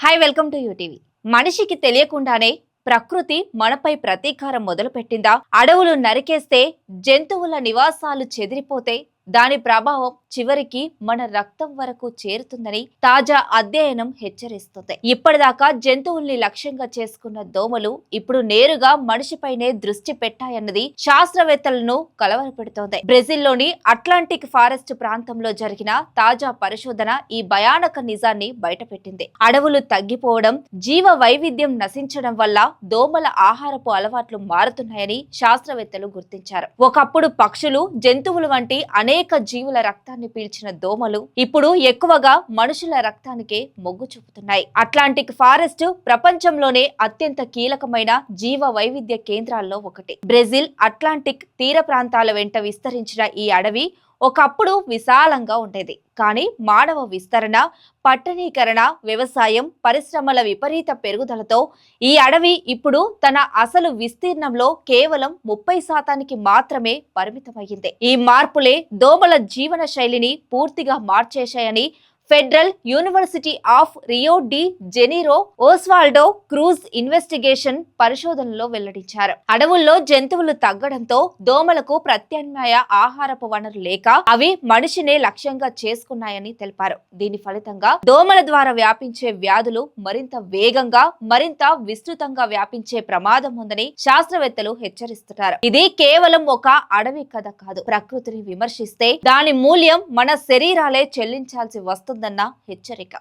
Hi welcome to UTV మనిషికి తెలియకుండానే ప్రకృతి మనపై ప్రతీకారం మొదలుపెట్టిందా? అడవులు నరికేస్తే జంతువుల నివాసాలు చెదిరిపోతే దాని ప్రభావం చివరికి మన రక్తం వరకు చేరుతుందని తాజా అధ్యయనం హెచ్చరిస్తుంది. ఇప్పటిదాకా జంతువుల్ని లక్ష్యంగా చేసుకున్న దోమలు ఇప్పుడు నేరుగా మనిషిపైనే దృష్టి పెట్టాయన్నది శాస్త్రవేత్తలను కలవరపెడుతోంది. బ్రెజిల్లోని అట్లాంటిక్ ఫారెస్ట్ ప్రాంతంలో జరిగిన తాజా పరిశోధన ఈ భయానక నిజాన్ని బయటపెట్టింది. అడవులు తగ్గిపోవడం జీవ వైవిధ్యం నశించడం వల్ల దోమల ఆహారపు అలవాట్లు మారుతున్నాయని శాస్త్రవేత్తలు గుర్తించారు. ఒకప్పుడు పక్షులు జంతువులు వంటి అనేక జీవుల రక్తాన్ని పీల్చిన దోమలు ఇప్పుడు ఎక్కువగా మనుషుల రక్తానికే మొగ్గు చూపుతున్నాయి. అట్లాంటిక్ ఫారెస్ట్ ప్రపంచంలోనే అత్యంత కీలకమైన జీవ వైవిధ్య కేంద్రాల్లో ఒకటి. బ్రెజిల్ అట్లాంటిక్ తీర ప్రాంతాల వెంట విస్తరించిన ఈ అడవి ఒకప్పుడు విశాలంగా ఉండేది. కానీ మానవ విస్తరణ పట్టణీకరణ వ్యవసాయం పరిశ్రమల విపరీత పెరుగుదలతో ఈ అడవి ఇప్పుడు తన అసలు విస్తీర్ణంలో కేవలం ముప్పై శాతానికి మాత్రమే పరిమితమైంది ఈ మార్పులే దోమల జీవన శైలిని పూర్తిగా మార్చేశాయని Federal University of Rio de Janeiro Oswaldo Cruz investigation పరిశోధనలో వెల్లడించారు. అడవుల్లో జంతువులు తగ్గడంతో దోమలకు ప్రత్యామ్నాయ ఆహారపు వనరు లేక అవి మనిషినే లక్ష్యంగా చేసుకున్నాయని తెలిపారు. దీని ఫలితంగా దోమల ద్వారా వ్యాపించే వ్యాధులు మరింత వేగంగా మరింత విస్తృతంగా వ్యాపించే ప్రమాదం ఉందని శాస్త్రవేత్తలు హెచ్చరిస్తున్నారు. ఇది కేవలం ఒక అడవి కథ కాదు. ప్రకృతిని విమర్శిస్తే దాని మూల్యం మన శరీరాలే చెల్లించాల్సి వస్తుంది ఉంటుందన్న హెచ్చరిక.